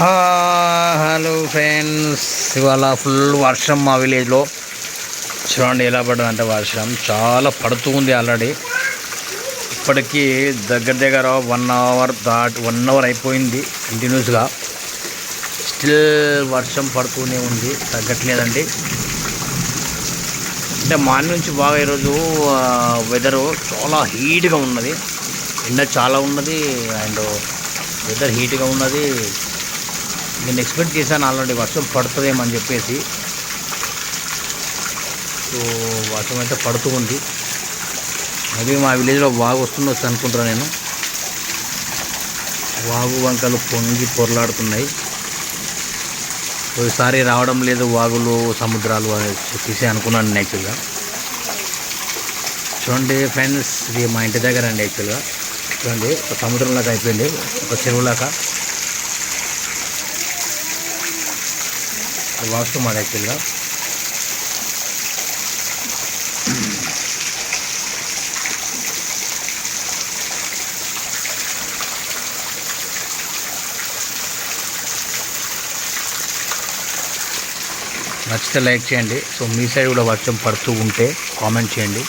Hello friends ఇవాళ full వర్షం మా విలేజ్లో. చూడండి ఎలా పడ్డదంటే వర్షం. చాలా పడుతూ ఉంది ఆల్రెడీ. ఇప్పటికీ దగ్గర దగ్గర వన్ అవర్ దాట్ వన్ అవర్ అయిపోయింది కంటిన్యూస్గా. స్టిల్ వర్షం పడుతూనే ఉంది తగ్గట్లేదండి. అంటే మార్నింగ్ నుంచి బాగా ఈరోజు వెదరు చాలా హీట్గా ఉన్నది. ఎండ చాలా ఉన్నది అండ్ వెదర్ హీట్గా ఉన్నది. నేను ఎక్స్పెక్ట్ చేశాను ఆల్రెడీ వర్షం పడుతుందేమో అని చెప్పేసి. సో వర్షం అయితే పడుతూ ఉంది. అది మా విలేజ్లో వాగు వస్తుండొచ్చు అనుకుంటున్నాను నేను. వాగు వంకలు పొంగి పొరలాడుతున్నాయి. ఒకసారి రావడం లేదు వాగులు సముద్రాలు అని చెప్పేసి అనుకున్నాను నేను యాక్చువల్గా. చూడండి ఫ్రెండ్స్ ఇది మా ఇంటి దగ్గర అండి యాక్చువల్గా. చూడండి ఒక సముద్రంలాగా అయిపోయింది. ఒక చెరువులాగా. వాస్తవం అది నచ్చితే లైక్ చేయండి. సో మీ సైడ్ కూడా వర్షం పడుతూ ఉంటే కామెంట్ చేయండి.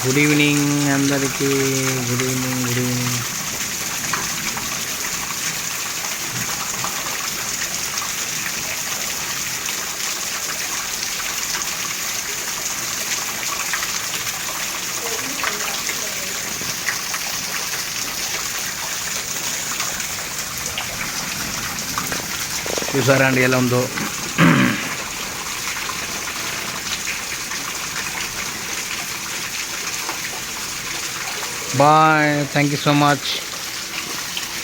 గుడ్ ఈవినింగ్ అందరికీ గుడ్ ఈవినింగ్ గుడ్ ఈవినింగ్ చూసారా అండి ఎలా ఉందో Bye. Thank you so much.